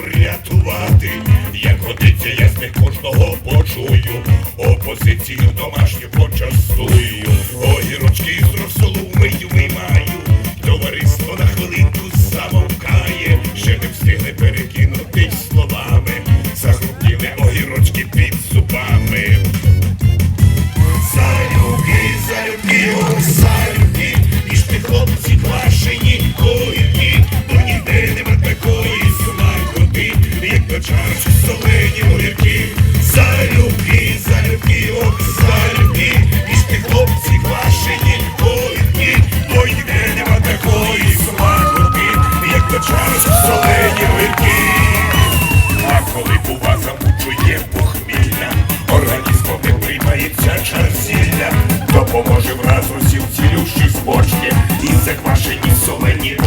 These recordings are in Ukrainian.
врятувати, як годиться, я з них кожного почую, опозицію домашню почастую, огірочки з розсолу мию, мимо. Чашки солені огірки. Залюбки, залюбки, ох, залюбки, Між ти хлопці квашені огірки, бо ніде нема такої смакоти, як до солені огірки. А коли бува замучує похмілля, організмом не приймається чарзілля, допоможе враз усім цілющі збочки і заквашені солені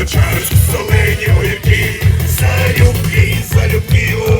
Качають солені любві, за залюбки.